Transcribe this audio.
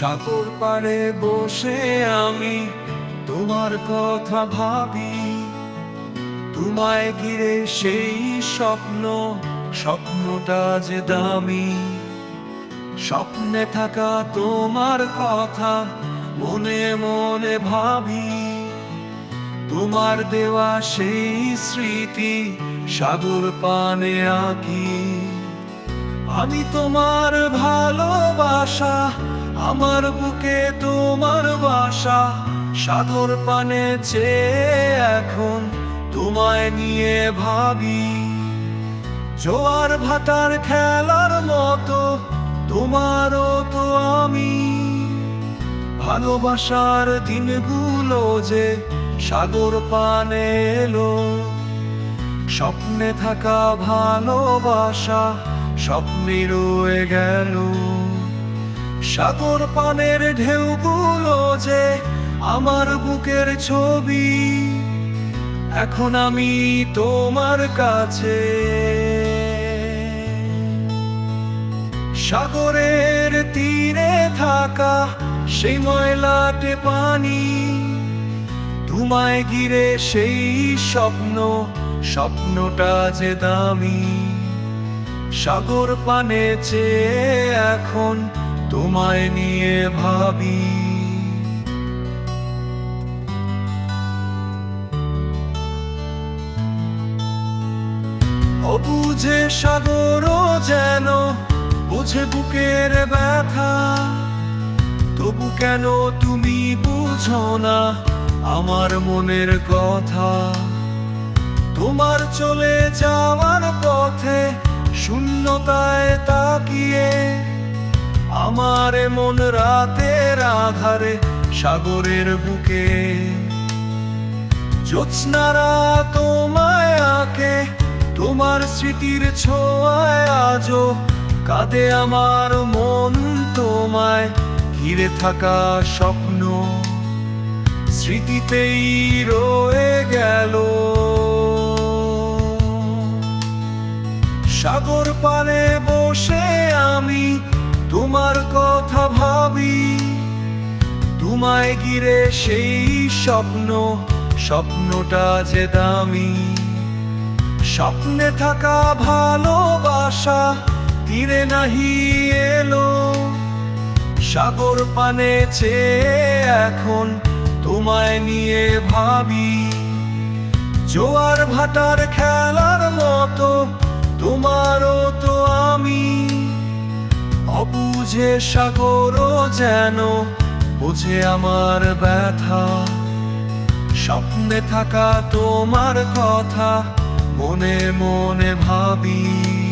সাগর পাড়ে বসে আমি তোমার কথা ভাবি। তোমায় ঘিরে সেই স্বপ্ন, স্বপ্নটা যে দামি। স্বপ্নে থাকা তোমার কথা মনে মনে ভাবি। তোমার দেওয়া সেই স্মৃতি সাগর পানে আঁকি। আমি তোমার ভালোবাসা আমার বুকে তোমার বাসা, সাগর পানে চেয়ে এখন তোমায় নিয়ে ভাবি। জোয়ার ভাটার খেলার মতো তোমারও তো আমি। ভালোবাসার দিনগুলো যে সাগর পানে এলো। স্বপ্নে থাকা ভালোবাসা স্বপ্নে রয়ে গেল। সাগর পানের ঢেউগুলো যে আমার বুকের ছবি, এখন আমি তোমার কাছে। সাগরের তীরে থাকা সেই ময়লাটে পানি তোমায় ঘিরে সেই স্বপ্ন, স্বপ্নটা যে দামি। সাগর পানে চেয়ে এখন তোমায় নিয়ে ভাবি। অবুঝে সাগরও যেন, বুঝে বুকের ব্যথা। তবু কেন তুমি বুঝো না আমার মনের কথা? তোমার চলে যাওয়ার আমার মন রাতের আধারে সাগরের বুকে। জ্যোৎস্নারা তোমায় আঁকে, তোমার স্মৃতির ছোঁয়ায় আজও কাঁদে আমার মন তোমায়। ঘিরে থাকা স্বপ্ন স্মৃতিতেই রয়ে গেল। সাগর পারে বসে আমি তোমার কথা ভাবি, তোমায় গিরে সেই স্বপ্ন, স্বপ্নটা যে দামি। স্বপ্নে থাকা ভালোবাসা তীরে নাহি এলো। সাগর পানে চেয়ে এখন তোমায় নিয়ে ভাবি, জোয়ার ভাটার খেলার মতো অবুঝে সাগর যেন বুঝে আমার ব্যথা। স্বপ্নে থাকা তোমার কথা মনে মনে ভাবি।